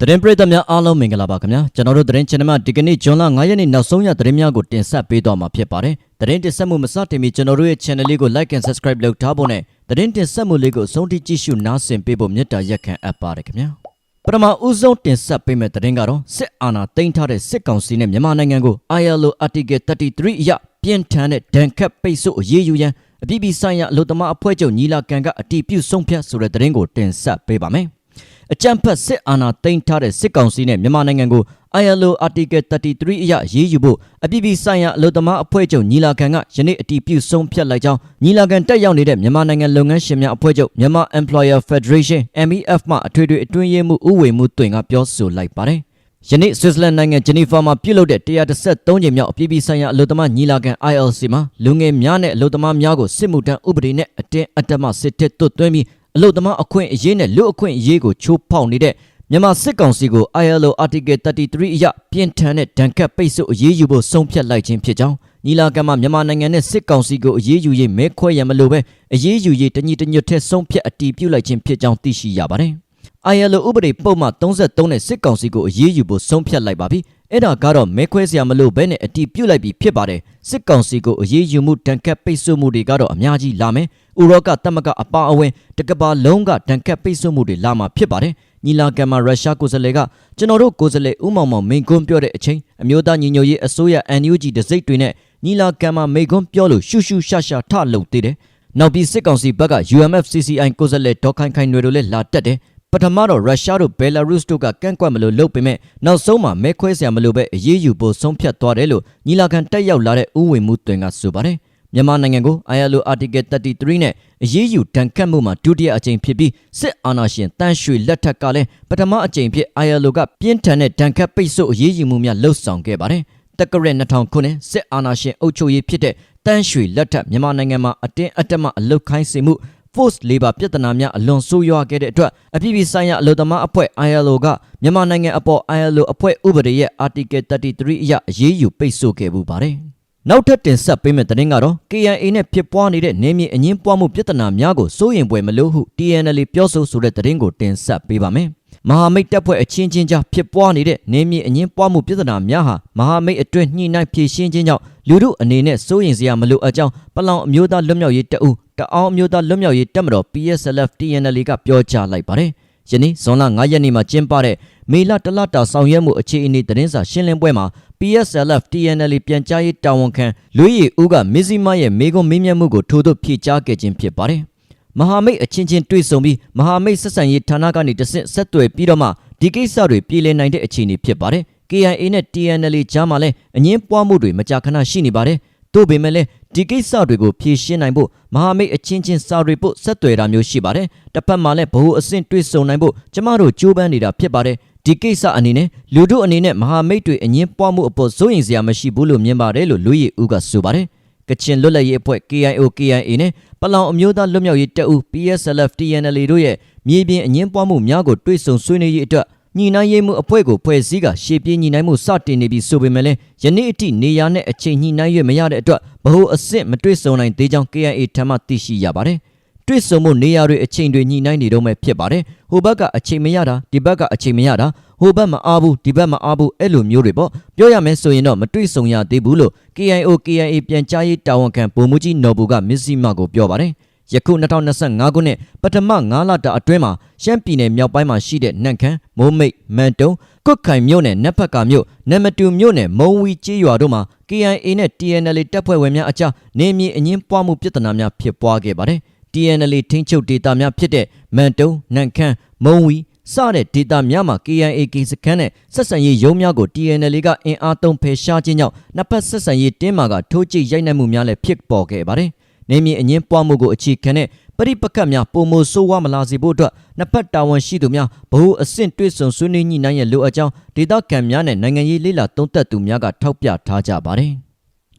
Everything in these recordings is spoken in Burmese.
သတင်းပရိသတ်များအားလုံးမင်္ဂလာပါခင်ဗျာကျွန်တော်တို့သတင်း channel မှာဒီကနေ့ဇွန်လ9ရက်နေ့နောက်ဆုံးရသတင်းများကိုတင်ဆက်ပေးသွားမှာဖြစ်ပါတယ်သတင်းတင်ဆက်မှုမစတင်မီကျွန်တော်တို့ရဲ့ channel လေးကို like and subscribe လုပ်ထားဖို့နဲ့သတင်းတင်ဆက်မှုလေးကိုအဆုံးထိကြည့်ရှုနားဆင်ပေးဖို့မြတ်တာရက်ခံအပ်ပါတယ်ခင်ဗျာပထမဦးဆုံးတင်ဆက်ပေးမယ့်သတင်းကတော့စစ်အာဏာသိမ်းထားတဲ့စစ်ကောင်စီနဲ့မြန်မာနိုင်ငံကို ILO Article 33အရပြင်းထန်တဲ့ဒဏ်ခတ်ပိတ်ဆို့အရေးယူရန်အပြည်ပြည်ဆိုင်ရာအလို့သမားအဖွဲ့ချုပ်ညီလာခံကအတည်ပြုဆုံးဖြတ်ဆိုတဲ့သတင်းကိုတင်ဆက်ပေးပါမယ် အကြံဖတ်စစ်အာဏာသိမ်းထားတဲ့စစ်ကောင်စီနဲ့မြန်မာနိုင်ငံကို ILO Article 33အရရေးယူဖို့အပြည်ပြည်ဆိုင်ရာအလို့သမားအဖွဲ့ချုပ်ညီလာခံကယနေ့အတည်ပြုဆုံးဖြတ်လိုက်ကြောင်းညီလာခံတက်ရောက်နေတဲ့မြန်မာနိုင်ငံလုပ်ငန်းရှင်များအဖွဲ့ချုပ်မြန်မာ Employer Federation MEF မှအထွေထွေအတွင်းရေးမှူးဦးဝေမှုတွင်ကပြောဆိုလိုက်ပါတယ်ယနေ့ဆွစ်ဇာလန်နိုင်ငံဂျနီဖာမှာပြုလုပ်တဲ့133ကြိမ်မြောက်အပြည်ပြည်ဆိုင်ရာအလို့သမားညီလာခံ ILC မှာလူငယ်များနဲ့အလို့သမားများကိုစစ်မှုထမ်းဥပဒေနဲ့အတင်းအဓမ္မစစ်တပ်သွတ်သွင်းပြီး အလို့သမားအခွင့်အရေးနဲ့လူအခွင့်အရေးကိုချိုးဖောက်နေတဲ့မြန်မာစစ်ကောင်စီကို ILO Article 33အရပြင်းထန်တဲ့ဒဏ်ခတ်ပိတ်ဆို့အရေးယူဖို့ဆုံးဖြတ်လိုက်ခြင်းဖြစ်ကြောင်းညီလာခံမှာမြန်မာနိုင်ငံနဲ့စစ်ကောင်စီကိုအရေးယူရေးမဲခွဲရန်မလိုပဲအရေးယူရေးတညီတညွတ်ထက်ဆုံးဖြတ်အတည်ပြုလိုက်ခြင်းဖြစ်ကြောင်းသိရှိရပါတယ်။ ILO ဥပဒေပုံမှန်33နဲ့စစ်ကောင်စီကိုအရေးယူဖို့ဆုံးဖြတ်လိုက်ပါပြီ။ အဲ့ဒါကတော့မဲခွဲစရာမလိုဘဲနဲ့အတီးပြုတ်လိုက်ပြီးဖြစ်ပါတယ်စစ်ကောင်စီကိုအရေးယူမှုတန်ခတ်ပိတ်ဆို့မှုတွေကတော့အများကြီးလာမယ်ဥရောကတမကအပါအဝင်တကဘာလုံးကတန်ခတ်ပိတ်ဆို့မှုတွေလာမှာဖြစ်ပါတယ်ညီလာခံမှာရုရှားကိုယ်စားလှယ်ကကျွန်တော်တို့ကိုယ်စားလှယ်ဦးမောင်မောင်မိန်ကွန်းပြောတဲ့အချိန်အမျိုးသားညီညွတ်ရေးအစိုးရ NUG ဒစိတ်တွေနဲ့ညီလာခံမှာမိန်ကွန်းပြောလို့ရှူရှူရှာရှာထလုပ်သေးတယ်နောက်ပြီးစစ်ကောင်စီဘက်က UMFCCI ကိုယ်စားလှယ်ဒေါက်ခိုင်ခိုင်တွေတို့လည်းလာတက်တယ်ပ ထမတော့ရုရှားတို့ဘယ်လာရုစ်တို့ကကန့်ကွက်မလို့လုပ်ပေမဲ့နောက်ဆုံးမှာမဲခွဲစရာမလိုပဲအရေးယူဖို့ဆုံးဖြတ်သွားတယ်လို့ညီလာခံတက်ရောက်လာတဲ့ဥဝင်မှုတွင်ကဆိုပါတယ်မြန်မာနိုင်ငံကို ILO Article 33နဲ့အရေးယူတန်ခတ်မှုမှာဒုတိယအကြိမ်ဖြစ်ပြီးစစ်အာဏာရှင်တန်းရွှေလက်ထက်ကလည်းပထမအကြိမ်ဖြစ် ILO ကပြင်းထန်တဲ့ဒဏ်ခတ်ပိတ်ဆို့အရေးယူမှုများလှုပ်ဆောင်ခဲ့ပါတယ်တက္ကရက်2000ခုနှစ်စစ်အာဏာရှင်အုပ်ချုပ်ရေးဖြစ်တဲ့တန်းရွှေလက်ထက်မြန်မာနိုင်ငံမှာအတင်းအဓမ္မအလုတ်ခိုင်းစေမှု force labor ပြဿနာများအလွန်ဆိုးရွားခဲ့တဲ့အတွက်အပြည်ပြည်ဆိုင်ရာအလို့သမားအဖွဲ့ ILO ကမြန်မာနိုင်ငံအပေါ် ILO အဖွဲ့ဥပဒေရဲ့ Article 33အရအရေးယူပိတ်ဆို့ခဲ့ပူပါတယ်။နောက်ထပ်တင်ဆက်ပေးမယ့်သတင်းကတော့ KIA နဲ့ဖြစ်ပွားနေတဲ့နေမြေအငင်းပွားမှုပြဿနာများကိုစိုးရင်ပွဲမလို့ဟု TNL ပြောဆိုဆိုတဲ့သတင်းကိုတင်ဆက်ပေးပါမယ်။မဟာမိတ်တပ်ဖွဲ့အချင်းချင်းကြားဖြစ်ပွားနေတဲ့နေမြေအငင်းပွားမှုပြဿနာများဟာမဟာမိတ်အတွင်းညှိနှိုင်းဖြေရှင်းခြင်းကြောင့်လူတို့အနေနဲ့စိုးရင်စရာမလိုအပ်ကြောင်းပလောင်အမျိုးသားလွတ်မြောက်ရေးတပ်ဦး တအောင်အမျိုးသားလွတ်မြောက်ရေးတပ်မတော် PSLF TNL ကပြောကြားလိုက်ပါတယ်။ယနေ့ဇွန်လ9ရက်နေ့မှာကျင်းပတဲ့မေလတလတာဆောင်ရွက်မှုအခြေအနေသတင်းစာရှင်းလင်းပွဲမှာ PSLF TNL ပြန်ကြားရေးတာဝန်ခံလွေးရီဦးကမစ္စည်းမရဲ့မေကွန်မေးမြန်းမှုကိုထိုးထုတ်ဖြေကြားခဲ့ခြင်းဖြစ်ပါတယ်။မဟာမိတ်အချင်းချင်းတွေ့ဆုံပြီးမဟာမိတ်ဆက်ဆံရေးဌာနကနေတဆင့်ဆက်သွယ်ပြီးတော့မှဒီကိစ္စတွေပြည်လည်နိုင်တဲ့အခြေအနေဖြစ်ပါတယ်။ KIA နဲ့ TNL ကြားမှာလည်းအငင်းပွားမှုတွေမကြာခဏရှိနေပါတယ်။ တို့ပေမဲ့လည်းဒီကိစ္စတွေကိုဖြေရှင်းနိုင်ဖို့မဟာမိတ်အချင်းချင်းစာတွေပို့ဆက်သွယ်တာမျိုးရှိပါတယ်။တစ်ဖက်မှာလည်းဘ ਹੁ အဆင့်တွေ့ဆုံနိုင်ဖို့ကျမတို့ကြိုးပမ်းနေတာဖြစ်ပါတယ်။ဒီကိစ္စအနေနဲ့လူတို့အနေနဲ့မဟာမိတ်တွေအငင်းပွားမှုအပေါ်စိုးရိမ်စရာမရှိဘူးလို့မြင်ပါတယ်လို့လူရည်ဦးကဆိုပါတယ်။ကချင်လွတ်လပ်ရေးအဖွဲ့ KIO KIA နဲ့ပလောင်အမျိုးသားလွတ်မြောက်ရေးတပ်ဦး PSLF TNL တို့ရဲ့မြေပြင်အငင်းပွားမှုများကိုတွေ့ဆုံဆွေးနွေးရေးအတွက် ညီနိုင်ရေးမှုအဖွဲ့ကိုဖွဲ့စည်းကရှေ့ပြေးညီနိုင်မှုစတင်နေပြီဆိုပေမဲ့လည်းယနေ့အထိနေရာနဲ့အချိန်ညီနိုင်ရမရတဲ့အတွက်ဗဟိုအဆင့်မတွေ့ဆုံနိုင်သေးကြောင်း KIA ထံမှသိရှိရပါတယ်။တွေ့ဆုံမှုနေရာတွေအချိန်တွေညီနိုင်နေတော့မှဖြစ်ပါတယ်။ဟိုဘက်ကအချိန်မရတာဒီဘက်ကအချိန်မရတာဟိုဘက်မအားဘူးဒီဘက်မအားဘူးအဲ့လိုမျိုးတွေပေါ့ပြောရမယ်ဆိုရင်တော့မတွေ့ဆုံရသေးဘူးလို့ KIO KIA ပြန်ကြားရေးတာဝန်ခံဗိုလ်မှူးကြီးနော်ဘူကမစ္စည်းမကိုပြောပါတယ်။ ယခု2025ခုနှစ်ပထမ9လတာအတွင်းမှာရှမ်းပြည်နယ်မြောက်ပိုင်းမှာရှိတဲ့နန့်ခမ်းမိုးမိတ်မန်တုံကွတ်ခိုင်မြို့နယ်နက်ဖက်ကမြို့နမတူမြို့နယ်မုံဝီကျေးရွာတို့မှာ KIA နဲ့ TNL တပ်ဖွဲ့ဝင်များအကြားနေမြေအငင်းပွားမှုပြဿနာများဖြစ်ပွားခဲ့ပါတယ်။ TNL ထိန်းချုပ်ဒေသများဖြစ်တဲ့မန်တုံနန့်ခမ်းမုံဝီစတဲ့ဒေတာများမှာ KIA ကစခန်းနဲ့ဆက်ဆံရေးရုံးများကို TNL ကအင်အားသုံးဖယ်ရှားခြင်းကြောင့်နှစ်ဖက်ဆက်ဆံရေးတင်းမာကထိုးကြိတ်ရိုက်နှက်မှုများလည်းဖြစ်ပေါ်ခဲ့ပါတယ်။ နေမြေအငင်းပွားမှုကိုအခြေခံတဲ့ပရိပက္ခများပုံမဆိုးဝါးမလာစေဖို့အတွက်နှစ်ဖက်တာဝန်ရှိသူများဘ ਹੁ အဆင့်တွေ့ဆုံဆွေးနွေးညှိနှိုင်းရလိုအပ်ကြောင်းဒေသခံများနဲ့နိုင်ငံရေးလေးလာသုံးသပ်သူများကထောက်ပြထားကြပါတယ်။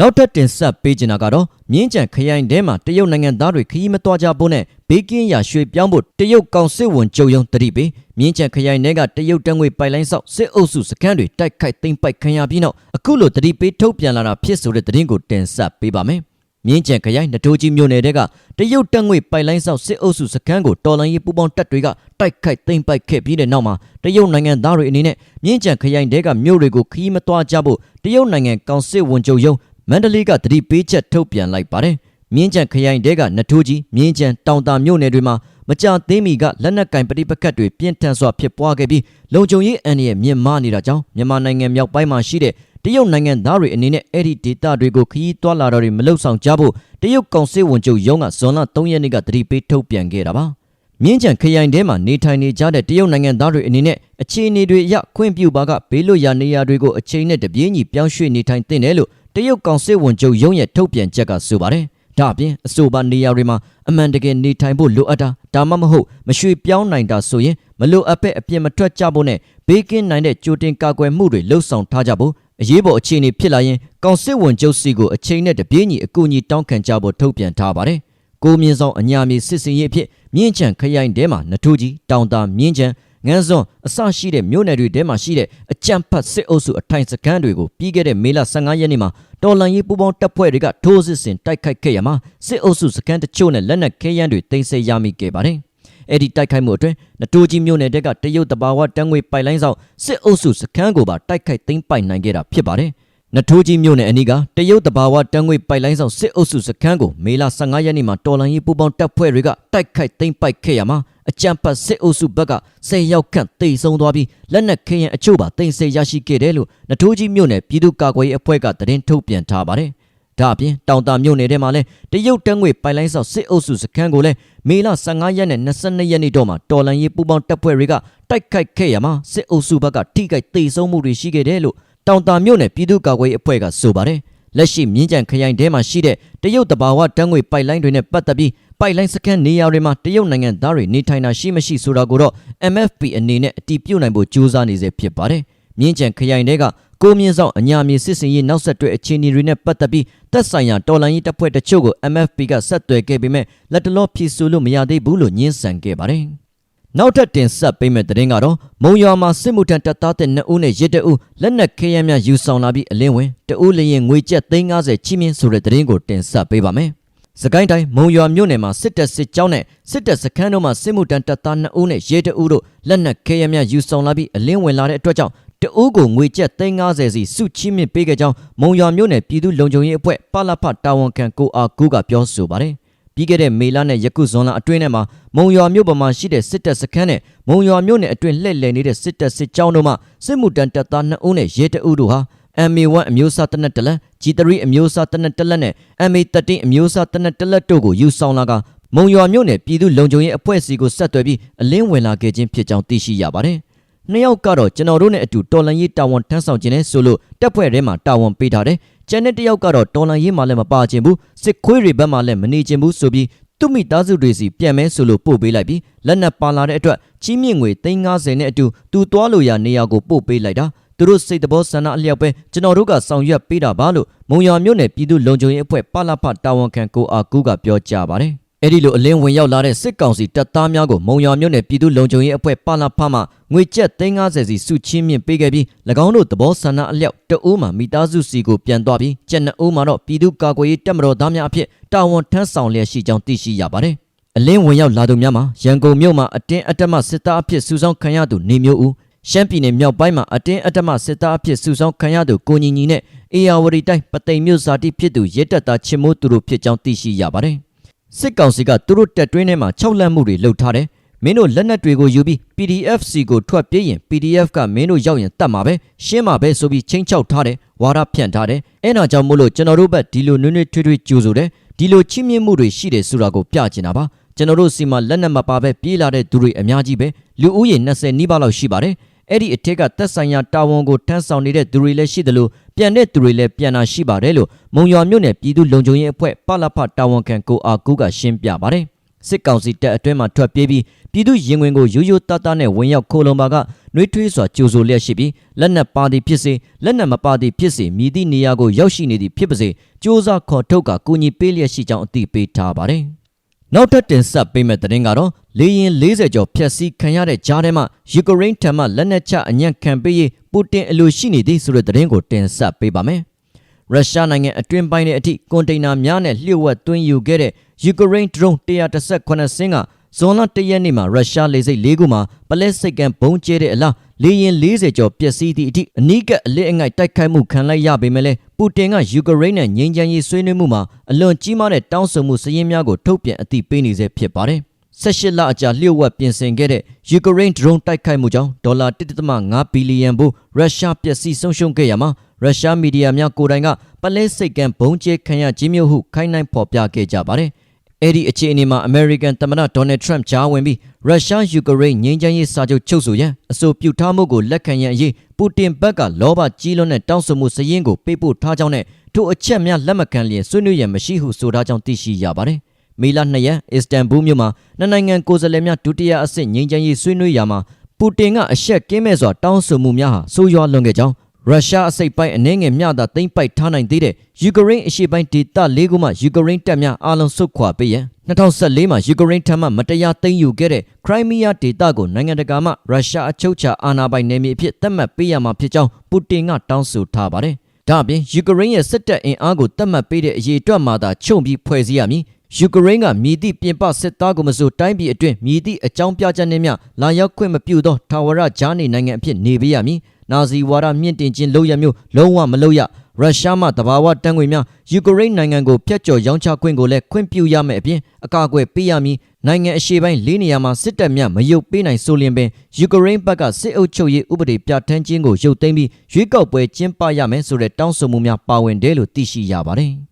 နောက်ထပ်တင်ဆက်ပေးချင်တာကတော့မြင်းကြံခရိုင်ထဲမှာတရုတ်နိုင်ငံသားတွေခရီးမသွားကြဖို့နဲ့ဘေးကင်းရာရွှေပြောင်းဖို့တရုတ်ကောင်စစ်ဝန်ချုပ်ရုံးတတိပေးမြင်းကြံခရိုင်ထဲကတရုတ်တံငွေပိုက်လိုင်းဆောက်စစ်အုပ်စုစခန်းတွေတိုက်ခိုက်သိမ်းပိုက်ခံရပြီးနောက်အခုလိုတတိပေးထုတ်ပြန်လာတာဖြစ်ဆိုတဲ့သတင်းကိုတင်ဆက်ပေးပါမယ်။ မြင်းကြံခရိုင်နထိုးကြီးမြို့နယ်တဲကတရုတ်တပ်ငွေပိုက်လိုင်းဆောက်စစ်အုပ်စုစခန်းကိုတော်လန်ရေးပူပေါင်းတပ်တွေကတိုက်ခိုက်သိမ်းပိုက်ခဲ့ပြီးတဲ့နောက်မှာတရုတ်နိုင်ငံသားတွေအနေနဲ့မြင်းကြံခရိုင်တဲကမြို့တွေကိုခီးမသွားကြဖို့တရုတ်နိုင်ငံကောင်စစ်ဝန်ချုပ်ရုံးမန္တလေးကတတိပေးချက်ထုတ်ပြန်လိုက်ပါတယ်မြင်းကြံခရိုင်တဲကနထိုးကြီးမြင်းကြံတောင်တာမြို့နယ်တွေမှာမကြသေးမီကလက်နက်ကင်ပဋိပက္ခတွေပြင်းထန်စွာဖြစ်ပွားခဲ့ပြီးလုံခြုံရေးအန္တရာယ်မြင့်မားနေတာကြောင့်မြန်မာနိုင်ငံမြောက်ပိုင်းမှာရှိတဲ့ တရုတ်နိုင်ငံသားတွေအနေနဲ့အဲ့ဒီဒေသတွေကိုခရီးသွားလာတော့တွေမလုံဆောင်ကြဖို့တရုတ်ကောင်စစ်ဝန်ချုပ်ရုံးကဇွန်လ3ရက်နေ့ကတတိပေးထုတ်ပြန်ခဲ့တာပါမြင်းကြံခရိုင်ထဲမှာနေထိုင်နေကြတဲ့တရုတ်နိုင်ငံသားတွေအနေနဲ့အခြေအနေတွေအရခွင့်ပြုပါကဘေးလွတ်ရာနေရာတွေကိုအချိန်နဲ့တပြေးညီပြောင်းရွှေ့နေထိုင်သင့်တယ်လို့တရုတ်ကောင်စစ်ဝန်ချုပ်ရုံးရဲ့ထုတ်ပြန်ချက်ကဆိုပါတယ်ဒါအပြင်အဆိုပါနေရာတွေမှာအမှန်တကယ်နေထိုင်ဖို့လိုအပ်တာဒါမှမဟုတ်မရွှေ့ပြောင်းနိုင်တာဆိုရင်မလိုအပ်ပဲအပြစ်မထွက်ကြဖို့နဲ့ဘေးကင်းနိုင်တဲ့ကြိုတင်ကာကွယ်မှုတွေလှုပ်ဆောင်ထားကြဖို့ အရေးပေါ်အခြေအနေဖြစ်လာရင်ကောင်စစ်ဝန်ချုပ်စီကိုအချိန်နဲ့တပြေးညီအကူအညီတောင်းခံကြဖို့ထုတ်ပြန်ထားပါတယ်။ကိုမြင့်ဆောင်အညာမြေစစ်စင်ရေးအဖြစ်မြင်းချံခရိုင်ထဲမှာနထိုးကြီးတောင်တာမြင်းချံငန်းစွန်အစရှိတဲ့မြို့နယ်တွေထဲမှာရှိတဲ့အကြမ်းဖက်စစ်အုပ်စုအထိုင်စခန်းတွေကိုပြီးခဲ့တဲ့မေလ15ရက်နေ့မှာတော်လန်ရေးပူးပေါင်းတပ်ဖွဲ့တွေကထိုးစစ်ဆင်တိုက်ခိုက်ခဲ့ရမှာစစ်အုပ်စုစခန်းတချို့နဲ့လက်နက်ခဲယမ်းတွေတင်ဆက်ရမိခဲ့ပါတယ်။ အဲ့ဒီတိုက်ခိုက်မှုအတွင်းနတိုးကြီးမြို့နယ်တဲကတရုတ်တဘာဝတန်းငွေပိုက်လိုင်းဆောင်စစ်အုပ်စုစခန်းကိုပါတိုက်ခိုက်သိမ်းပိုက်နိုင်ခဲ့တာဖြစ်ပါတယ်။နထိုးကြီးမြို့နယ်အနီးကတရုတ်တဘာဝတန်းငွေပိုက်လိုင်းဆောင်စစ်အုပ်စုစခန်းကိုမေလ15ရက်နေ့မှာတော်လန်ရေးပူးပေါင်းတပ်ဖွဲ့တွေကတိုက်ခိုက်သိမ်းပိုက်ခဲ့ရမှာအကြံပတ်စစ်အုပ်စုဘက်က10ရောက်ခန့်တိတ်ဆုံးသွားပြီးလက်နက်ခဲယံအချို့ပါတင်ဆက်ရရှိခဲ့တယ်လို့နထိုးကြီးမြို့နယ်ပြည်သူ့ကာကွယ်ရေးအဖွဲ့ကသတင်းထုတ်ပြန်ထားပါတယ်။ ဒါအပြင်တောင်တာမြို့နယ်ထဲမှာလည်းတရုတ်တန်းငွေပိုင်လိုင်းဆောက်စစ်အုပ်စုစခန်းကိုလည်းမေလ15ရက်နဲ့22ရက်နေ့တော့မှာတော်လန်ရေးပူးပေါင်းတပ်ဖွဲ့တွေကတိုက်ခိုက်ခဲ့ရမှာစစ်အုပ်စုဘက်ကထိခိုက်တိတ်ဆုံးမှုတွေရှိခဲ့တယ်လို့တောင်တာမြို့နယ်ပြည်သူ့ကာကွယ်ရေးအဖွဲ့ကဆိုပါတယ်။လက်ရှိမြင်းကြံခရိုင်ထဲမှာရှိတဲ့တရုတ်တဘာဝတန်းငွေပိုက်လိုင်းတွေနဲ့ပတ်သက်ပြီးပိုက်လိုင်းစကန်နေရာတွေမှာတရုတ်နိုင်ငံသားတွေနေထိုင်တာရှိမရှိဆိုတာကိုတော့ MFP အနေနဲ့အတည်ပြုနိုင်ဖို့ကြိုးစားနေစေဖြစ်ပါတယ်။မြင်းကြံခရိုင်တွေက ကိုမြင့်ဆောင်အညာမြေစစ်စင်ရေးနောက်ဆက်တွဲအခြေအနေတွေနဲ့ပတ်သက်ပြီးသက်ဆိုင်ရာတော်လှန်ရေးတပ်ဖွဲ့တချို့ကို MFP ကဆက်သွယ်ခဲ့ပေမဲ့လက်တလောဖြေဆိုလို့မရသေးဘူးလို့ညှင်းဆန်ခဲ့ပါတယ်။နောက်ထပ်တင်ဆက်ပေးမယ့်သတင်းကတော့မုံရွာမှာစစ်မှုထမ်းတပ်သားတဲ့2ဦးနဲ့ရစ်တအုပ်လက်နက်ခဲယမ်းများယူဆောင်လာပြီးအလင်းဝင်တအုပ်လျင်ငွေကျပ်350ချီးမြှင့်ဆိုတဲ့သတင်းကိုတင်ဆက်ပေးပါမယ်။စကိုင်းတိုင်းမုံရွာမြို့နယ်မှာစစ်တပ်စစ်ကြောင်းနဲ့စစ်တပ်စခန်းတို့မှာစစ်မှုတန်းတပ်သား2ဦးနဲ့ရဲတအုပ်တို့လက်နက်ခဲယမ်းများယူဆောင်လာပြီးအလင်းဝင်လာတဲ့အတွက်ကြောင့် တအုပ်ကိုငွေကျပ်350စီစုချင်းမြင့်ပေးခဲ့ကြောင်းမုံရွာမြို့နယ်ပြည်သူ့လုံခြုံရေးအဖွဲ့ပလဖတာဝန်ခံကိုအားကူကပြောဆိုပါတယ်ပြီးခဲ့တဲ့မေလနဲ့ယခုဇွန်လအတွင်းထဲမှာမုံရွာမြို့ပေါ်မှာရှိတဲ့စစ်တပ်စခန်းနဲ့မုံရွာမြို့နယ်အတွင်းလှည့်လည်နေတဲ့စစ်တပ်စစ်ကြောင်းတို့မှစစ်မှုတန်းတပ်သား2ဦးနဲ့ရဲတအုပ်တို့ဟာ MA1 အမျိုးအစားတနက်တလက် G3 အမျိုးအစားတနက်တလက်နဲ့ MA13 အမျိုးအစားတနက်တလက်တို့ကိုယူဆောင်လာကမုံရွာမြို့နယ်ပြည်သူ့လုံခြုံရေးအဖွဲ့အစည်းကိုဆက်သွယ်ပြီးအလင်းဝင်လာခဲ့ခြင်းဖြစ်ကြောင်းသိရှိရပါတယ်။ နှစ်ယောက်ကတော့ကျွန်တော်တို့နဲ့အတူတော်လန်ရေးတာဝန်ထမ်းဆောင်ခြင်းနဲ့ဆိုလို့တပ်ဖွဲ့ထဲမှာတာဝန်ပေးထားတယ်။ကျန်တဲ့တစ်ယောက်ကတော့တော်လန်ရေးမှလည်းမပါခြင်းဘူးစစ်ခွေးတွေဘက်မှလည်းမနေခြင်းဘူးဆိုပြီးသူ့မိသားစုတွေစီပြန်မဲဆိုလို့ပို့ပေးလိုက်ပြီးလက်နက်ပါလာတဲ့အတွက်ကြီးမြင့်ငွေ350နဲ့အတူသူသွားလို့ရနေရာကိုပို့ပေးလိုက်တာသူတို့စိတ်တဘောဆန္ဒအလျောက်ပဲကျွန်တော်တို့ကဆောင်ရွက်ပေးတာပါလို့မုံရွာမြို့နယ်ပြည်သူ့လုံခြုံရေးအဖွဲ့ပလဖတာဝန်ခံကိုအားကူကပြောကြားပါတယ် အဲ့ဒီလိုအလင်းဝင်ရောက်လာတဲ့စစ်ကောင်စီတပ်သားများကိုမုံရွာမြို့နယ်ပြည်သူ့လုံခြုံရေးအဖွဲ့ပလဖမှငွေကျပ်350စီစုချင်းမြင့်ပေးခဲ့ပြီး၎င်းတို့သဘောဆန္ဒအလျောက်တအိုးမှမိသားစုစီကိုပြန်သွားပြီးကျန်နှစ်အိုးမှတော့ပြည်သူ့ကာကွယ်ရေးတပ်မတော်သားများအဖြစ်တာဝန်ထမ်းဆောင်လျက်ရှိကြောင်းသိရှိရပါတယ်အလင်းဝင်ရောက်လာသူများမှာရန်ကုန်မြို့မှာအတင်းအတက်မစစ်သားအဖြစ်စုဆောင်ခံရသူနေမျိုးဦးရှမ်းပြည်နယ်မြောက်ပိုင်းမှာအတင်းအတမစစ်သားအဖြစ်စုဆောင်ခံရသူကိုညီညီနဲ့အေယာဝတီတိုင်းပသိမ်မြို့ဇာတိဖြစ်သူရဲတပ်သားချင်မိုးသူတို့ဖြစ်ကြောင်းသိရှိရပါတယ်။ စစ်ကောင်စီကသူတို့တက်တွင်းထဲမှာ၆လက်မှုတွေလှုပ်ထားတယ်။မင်းတို့လက်နက်တွေကိုယူပြီး PDF စီကိုထွက်ပြေးရင် PDF ကမင်းတို့ရောက်ရင်တတ်မှာပဲရှင်းမှာပဲဆိုပြီးချင်းချောက်ထားတယ်ဝါရဖြန့်ထားတယ်အဲ့ဒါကြောင့်မို့လို့ကျွန်တော်တို့ဘက်ဒီလိုနွေ့နွေ့ထွေးထွေးကြိုဆိုတယ်ဒီလိုချင်းမြင့်မှုတွေရှိတယ်ဆိုတာကိုပြချင်တာပါကျွန်တော်တို့စီမှာလက်နက်မပါပဲပြေးလာတဲ့သူတွေအများကြီးပဲလူဦးရေ20နီးပါးလောက်ရှိပါတယ် အဲ့ဒီအထက်ကသက်ဆိုင်ရာတာဝန်ကိုထမ်းဆောင်နေတဲ့သူတွေလည်းရှိသလိုပြန်တဲ့သူတွေလည်းပြန်လာရှိပါတယ်လို့မုံရွာမြို့နယ်ပြည်သူ့လုံခြုံရေးအဖွဲ့ပလဖတာဝန်ခံကိုအာကူကရှင်းပြပါတယ်စစ်ကောင်စီတပ်အတွင်းမှာထွက်ပြေးပြီးပြည်သူရင်ဝင်ကိုရိုးရိုးသားသားနဲ့ဝင်ရောက်ခိုးလုံပါကနှွေးထွေးစွာကြိုဆိုလျက်ရှိပြီးလက်နက်ပါသည်ဖြစ်စေလက်နက်မပါသည်ဖြစ်စေမြည်သည့်နေရာကိုရောက်ရှိနေသည်ဖြစ်ပါစေစ조사ခေါ်ထုတ်ကကူညီပေးလျက်ရှိကြောင်းအသိပေးထားပါတယ် နောက်ထပ်တင်ဆက်ပေးမယ့်သတင်းကတော့လေရင်40ကျော်ဖျက်ဆီးခံရတဲ့ကြားထဲမှာယူကရိန်းထံမှလက်နက်ချအညံ့ခံပေးရေးပူတင်အလိုရှိနေသည်ဆိုတဲ့သတင်းကိုတင်ဆက်ပေးပါမယ်။ရုရှားနိုင်ငံအတွင်းပိုင်းတဲ့အထိကွန်တိန်နာများနဲ့လျှို့ဝှက်သွင်းယူခဲ့တဲ့ယူကရိန်းဒရုန်း118စင်းက ဇွန်လ1ရက်နေ့မှာရုရှားလေဆိပ်၄ခုမှာပလဲစိတ်ကန်ဘုံကျဲတဲ့အလားလေရင်40ကျော်ပျက်စီးသည့်အထိအနီးကအလစ်အငိုက်တိုက်ခိုက်မှုခံလိုက်ရပေမဲ့လည်းပူတင်ကယူကရိန်းနဲ့ငြိမ်းချမ်းရေးဆွေးနွေးမှုမှာအလွန်ကြီးမားတဲ့တောင်းဆိုမှုစည်းရင်းများကိုထုတ်ပြန်အသိပေးနေဆဲဖြစ်ပါတယ်။18လအကြာလျှို့ဝှက်ပြင်ဆင်ခဲ့တဲ့ယူကရိန်းဒရုန်းတိုက်ခိုက်မှုကြောင့်ဒေါ်လာ1.5ဘီလီယံဘို့ရုရှားပျက်စီးဆုံးရှုံးခဲ့ရမှာရုရှားမီဒီယာများကိုယ်တိုင်ကပလဲစိတ်ကန်ဘုံကျဲခံရခြင်းမျိုးဟုခိုင်းနှိုင်းဖော်ပြခဲ့ကြပါတယ်။ အဲ့ဒီအခြေအနေမှာ American သမ္မတ Donald Trump ကြားဝင်ပြီးရုရှားယူကရိန်းငြိမ်းချမ်းရေးစာချုပ်ချုပ်ဆိုရန်အဆိုပြုထားမှုကိုလက်ခံရန်အရေးပူတင်ဘက်ကလောဘကြီးလွန်းတဲ့တောင်းဆိုမှုစည်းရင်းကိုပေးပို့ထားကြောင်းနဲ့ထိုအချက်များလက်မခံလျင်ဆွေးနွေးရန်မရှိဟုဆိုထားကြောင်းသိရှိရပါတယ်။မေလ2ရက်အစ္စတန်ဘူမြို့မှာနှစ်နိုင်ငံကိုယ်စားလှယ်များဒုတိယအဆင့်ငြိမ်းချမ်းရေးဆွေးနွေးရာမှာပူတင်ကအရှက်ကင်းမဲ့စွာတောင်းဆိုမှုများဟာဆိုးရွားလွန်ခဲ့ကြောင်း ရုရှားအစိတ်ပိုင်းအနေငယ်မျှသာသိမ့်ပိုက်ထားနိုင်သေးတဲ့ယူကရိန်းအရှေ့ပိုင်းဒေသ၄ခုမှယူကရိန်းတပ်များအားလုံးဆုတ်ခွာပေးရန်2014မှာယူကရိန်းထံမှမတရားသိမ်းယူခဲ့တဲ့ခရိုင်းမီးယားဒေသကိုနိုင်ငံတကာမှရုရှားအချုပ်ချာအာဏာပိုင်နယ်မြေအဖြစ်သတ်မှတ်ပေးရမှာဖြစ်ကြောင်းပူတင်ကတောင်းဆိုထားပါတယ်။ဒါ့အပြင်ယူကရိန်းရဲ့စစ်တပ်အင်အားကိုသတ်မှတ်ပေးတဲ့အရေးအတွက်မှသာချုံပြီးဖွဲ့စည်းရမည်။ယူကရိန်းကမြည်သည့်ပြင်ပစစ်သားကိုမဆိုတိုင်းပြည်အတွင်းမြည်သည့်အကြောင်းပြချက်နှင့်မျှလာရောက်ခွင့်မပြုသောထာဝရဂျားနေနိုင်ငံအဖြစ်နေပေးရမည်။ နာဇီဝါဒမြင့်တင်ခြင်းလုပ်ရမျိုးလုံးဝမလုပ်ရရုရှားမှတဘာဝတန်ငွေများယူကရိန်းနိုင်ငံကိုဖျက်ကျော်ရောင်းချခွင့်ကိုလည်းခွင့်ပြုရမယ်အပြင်အကာအကွယ်ပေးရမည်နိုင်ငံအရှေ့ပိုင်းလေးနေရာမှာစစ်တပ်များမရုပ်ပေးနိုင်ဆိုလျင်ပင်ယူကရိန်းဘက်ကစစ်အုပ်ချုပ်ရေးဥပဒေပြဋ္ဌာန်းခြင်းကိုရုပ်သိမ်းပြီးရွေးကောက်ပွဲကျင်းပရမယ်ဆိုတဲ့တောင်းဆိုမှုများပါဝင်တယ်လို့သိရှိရပါတယ်